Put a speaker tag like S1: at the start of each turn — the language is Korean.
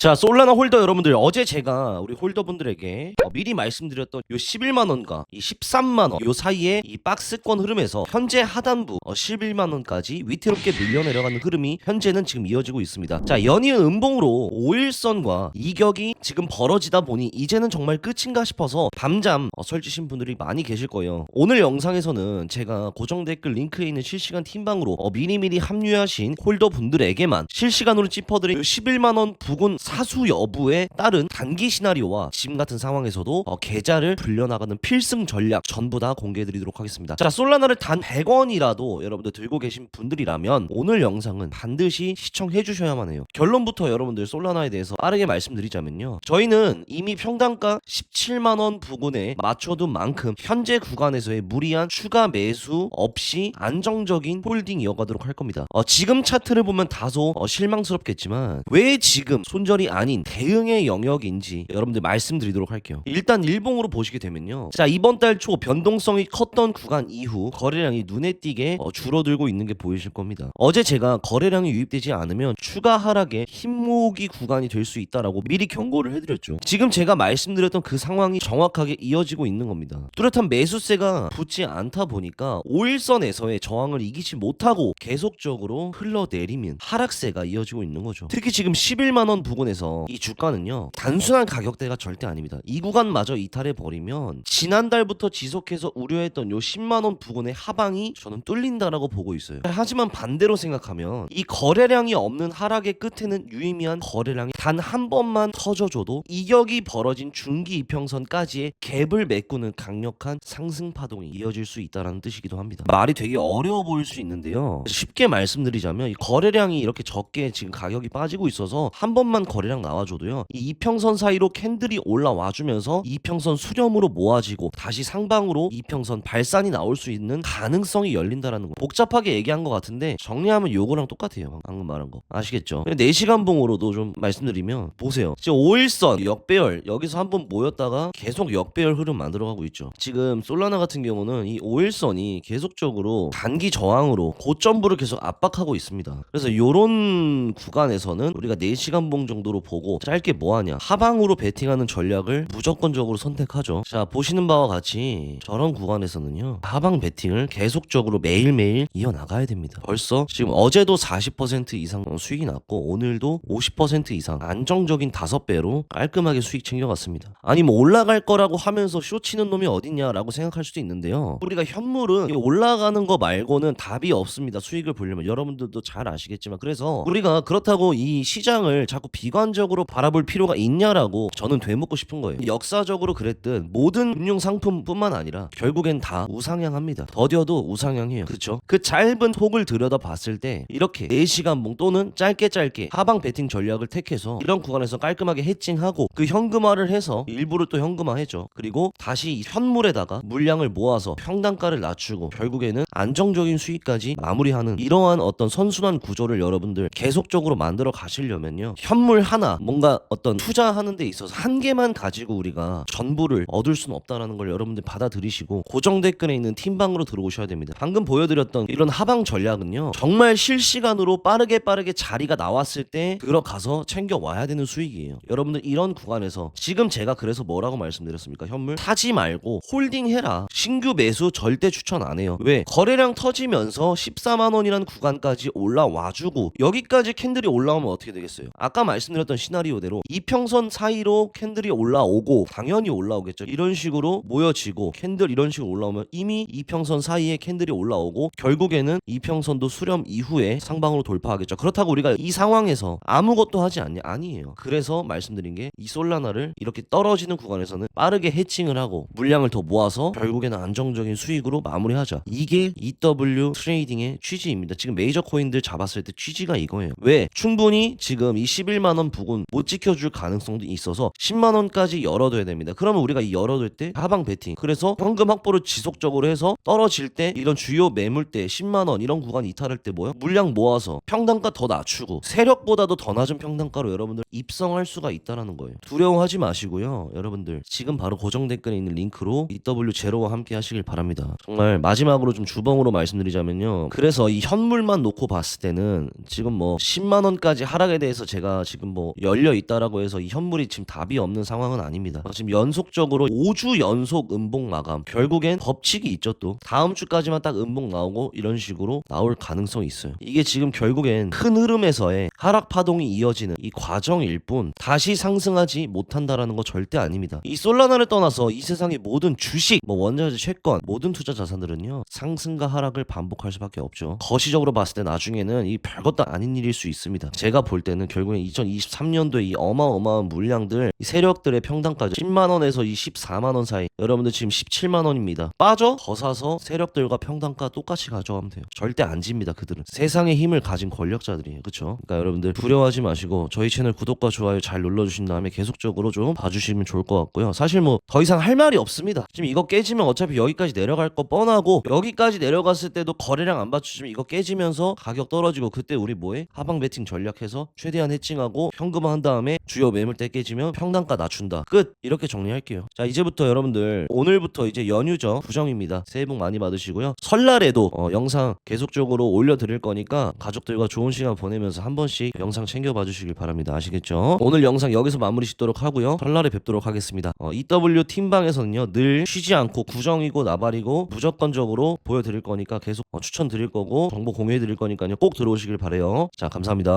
S1: 자, 솔라나 홀더 여러분들 어제 제가 우리 홀더분들에게 어, 미리 말씀드렸던 요 11만 원과 이 13만 원 요 사이에 이 박스권 흐름에서 현재 하단부 어, 11만 원까지 위태롭게 밀려 내려가는 흐름이 현재는 지금 이어지고 있습니다. 자, 연이은 음봉으로 5일선과 이격이 지금 벌어지다 보니 이제는 정말 끝인가 싶어서 밤잠 어, 설치신 분들이 많이 계실 거예요. 오늘 영상에서는 제가 고정 댓글 링크에 있는 실시간 팀방으로 어, 미리미리 합류하신 홀더 분들에게만 실시간으로 짚어드린 요 11만 원 부근 사수 여부에 따른 단기 시나리오와 지금 같은 상황에서도 어, 계좌를 불려나가는 필승 전략 전부 다 공개해드리도록 하겠습니다. 자, 솔라나를 단 100원이라도 여러분들 들고 계신 분들이라면 오늘 영상은 반드시 시청해 주셔야만 해요. 결론부터 여러분들 솔라나에 대해서 빠르게 말씀드리자면요. 저희는 이미 평단가 17만 원 부근에 맞춰둔 만큼 현재 구간에서의 무리한 추가 매수 없이 안정적인 홀딩 이어가도록 할 겁니다. 어, 지금 차트를 보면 다소 어, 실망스럽겠지만 왜 지금 손절이 아닌 대응의 영역인지 여러분들 말씀드리도록 할게요. 일단 일봉으로 보시게 되면요. 자 이번 달 초 변동성이 컸던 구간 이후 거래량이 눈에 띄게 어, 줄어들고 있는 게 보이실 겁니다. 어제 제가 거래량이 유입되지 않으면 추가 하락의 힘모으기 구간이 될 수 있다라고 미리 경고를 해드렸죠. 지금 제가 말씀드렸던 그 상황이 정확하게 이어지고 있는 겁니다. 뚜렷한 매수세가 붙지 않다 보니까 5일선에서의 저항을 이기지 못하고 계속적으로 흘러내리면 하락세가 이어지고 있는 거죠. 특히 지금 11만 원 부근에 서 이 주가는요 단순한 가격대가 절대 아닙니다. 이 구간마저 이탈해 버리면 지난달부터 지속해서 우려했던 요 10만 원 부근의 하방이 저는 뚫린다라고 보고 있어요. 하지만 반대로 생각하면 이 거래량이 없는 하락의 끝에는 유의미한 거래량이 단 한 번만 터져줘도 이격이 벌어진 중기 이평선까지의 갭을 메꾸는 강력한 상승 파동이 이어질 수 있다는 뜻이기도 합니다. 말이 되게 어려워 보일 수 있는데요. 쉽게 말씀드리자면 이 거래량이 이렇게 적게 지금 가격이 빠지고 있어서 한 번만 거래 량 나와줘도요. 이 이평선 사이로 캔들이 올라와 주면서 이평선 수렴으로 모아지고 다시 상방으로 이평선 발산이 나올 수 있는 가능성이 열린다라는 거. 복잡하게 얘기한 것 같은데 정리하면 요거랑 똑같아요. 방금 말한 거 아시겠죠? 4시간 봉으로도 좀 말씀드리면 보세요. 지금 5일선 역배열 여기서 한번 모였다가 계속 역배열 흐름 만들어가고 있죠. 지금 솔라나 같은 경우는 이 5일선이 계속적으로 단기 저항으로 고점부를 계속 압박하고 있습니다. 그래서 요런 구간에서는 우리가 4시간 봉 정도 로 보고 짧게 뭐하냐 하방으로 베팅하는 전략을 무조건적으로 선택하죠. 자 보시는 바와 같이 저런 구간에서는요 하방 베팅을 계속적으로 매일매일 이어나가야 됩니다. 벌써 지금 어제도 40% 이상 수익이 났고 오늘도 50% 이상 안정적인 5배로 깔끔하게 수익 챙겨갔습니다. 아니 뭐 올라갈 거라고 하면서 쇼 치는 놈이 어딨냐라고 생각할 수도 있는데요. 우리가 현물은 이 올라가는 거 말고는 답이 없습니다. 수익을 보려면 여러분들도 잘 아시겠지만 그래서 우리가 그렇다고 이 시장을 자꾸 비 관적으로 바라볼 필요가 있냐라고 저는 되묻고 싶은 거예요. 역사적으로 그랬듯 모든 금융 상품뿐만 아니라 결국엔 다 우상향합니다. 더뎌도 우상향해요. 그렇죠? 그 짧은 폭을 들여다 봤을 때 이렇게 4시간 봉 또는 짧게 짧게 하방 베팅 전략을 택해서 이런 구간에서 깔끔하게 해칭하고 그 현금화를 해서 일부를 또 현금화해죠. 그리고 다시 이 현물에다가 물량을 모아서 평단가를 낮추고 결국에는 안정적인 수익까지 마무리하는 이러한 어떤 선순환 구조를 여러분들 계속적으로 만들어 가시려면요. 현물 하나 뭔가 어떤 투자하는 데 있어서 한 개만 가지고 우리가 전부를 얻을 수는 없다라는 걸 여러분들 받아들이시고 고정 댓글에 있는 팀방으로 들어오셔야 됩니다. 방금 보여드렸던 이런 하방 전략은요. 정말 실시간으로 빠르게 빠르게 자리가 나왔을 때 들어가서 챙겨 와야 되는 수익이에요. 여러분들 이런 구간에서 지금 제가 그래서 뭐라고 말씀드렸습니까? 현물 사지 말고 홀딩 해라. 신규 매수 절대 추천 안 해요. 왜? 거래량 터지면서 14만 원이라는 구간까지 올라와주고 여기까지 캔들이 올라오면 어떻게 되겠어요? 아까 말씀 드렸던 시나리오대로 이평선 사이로 캔들이 올라오고 당연히 올라오겠죠. 이런 식으로 모여지고 캔들 이런 식으로 올라오면 이미 이평선 사이에 캔들이 올라오고 결국에는 이평선도 수렴 이후에 상방으로 돌파하겠죠. 그렇다고 우리가 이 상황에서 아무것도 하지 않냐? 아니에요. 그래서 말씀드린 게 이 솔라나를 이렇게 떨어지는 구간에서는 빠르게 해칭을 하고 물량을 더 모아서 결국에는 안정적인 수익으로 마무리하자. 이게 EW 트레이딩의 취지입니다. 지금 메이저 코인들 잡았을 때 취지가 이거예요. 왜? 충분히 지금 이 11만 원 부근 못 지켜줄 가능성도 있어서 10만 원까지 열어둬야 됩니다. 그러면 우리가 이 열어둘 때 하방 베팅. 그래서 현금 확보를 지속적으로 해서 떨어질 때 이런 주요 매물대 10만 원 이런 구간 이탈할 때 뭐요? 물량 모아서 평단가 더 낮추고 세력보다도 더 낮은 평단가로 여러분들 입성할 수가 있다라는 거예요. 두려워하지 마시고요. 여러분들 지금 바로 고정 댓글에 있는 링크로 EW 제로와 함께 하시길 바랍니다. 정말 마지막으로 좀 주봉으로 말씀드리자면요. 그래서 이 현물만 놓고 봤을 때는 지금 뭐 10만 원까지 하락에 대해서 제가 지금 뭐 열려 있다라고 해서 이 현물이 지금 답이 없는 상황은 아닙니다. 어, 지금 연속적으로 5주 연속 음봉 마감. 결국엔 법칙이 있죠 또. 다음 주까지만 딱 음봉 나오고 이런 식으로 나올 가능성이 있어요. 이게 지금 결국엔 큰 흐름에서의 하락 파동이 이어지는 이 과정일 뿐 다시 상승하지 못한다라는 거 절대 아닙니다. 이 솔라나를 떠나서 이 세상의 모든 주식, 뭐 원자재 채권, 모든 투자 자산들은요 상승과 하락을 반복할 수밖에 없죠. 거시적으로 봤을 때 나중에는 이 별것도 아닌 일일 수 있습니다. 제가 볼 때는 결국엔 2023년도에 이 어마어마한 물량들 이 세력들의 평단가죠. 10만 원에서 이 14만 원 사이. 여러분들 지금 17만 원입니다. 빠져 더 사서 세력들과 평단가 똑같이 가져가면 돼요. 절대 안 집니다. 그들은 세상의 힘을 가진 권력자들이에요. 그렇죠? 그러니까 여러분들 두려워하지 마시고 저희 채널 구독과 좋아요 잘 눌러주신 다음에 계속적으로 좀 봐주시면 좋을 것 같고요. 사실 뭐 더 이상 할 말이 없습니다. 지금 이거 깨지면 어차피 여기까지 내려갈 거 뻔하고 여기까지 내려갔을 때도 거래량 안 받쳐주면 이거 깨지면서 가격 떨어지고 그때 우리 뭐해? 하방 베팅 전략해서 최대한 해칭하고 현금화한 다음에 주요 매물대 깨지면 평단가 낮춘다. 끝 이렇게 정리할게요. 자 이제부터 여러분들 오늘부터 이제 연휴죠. 부정입니다. 새해 복 많이 받으시고요. 설날에도 어, 영상 계속적으로 올려드릴 거니까 가족들과 좋은 시간 보내면서 한 번씩 영상 챙겨봐 주시길 바랍니다. 아시겠죠? 오늘 영상 여기서 마무리 짓도록 하고요. 설날에 뵙도록 하겠습니다. 어, EW 팀방에서는요 늘 쉬지 않고 구정이고 나발이고 무조건적으로 보여드릴 거니까 계속 어, 추천드릴 거고 정보 공유해 드릴 거니까요 꼭 들어오시길 바래요. 자 감사합니다.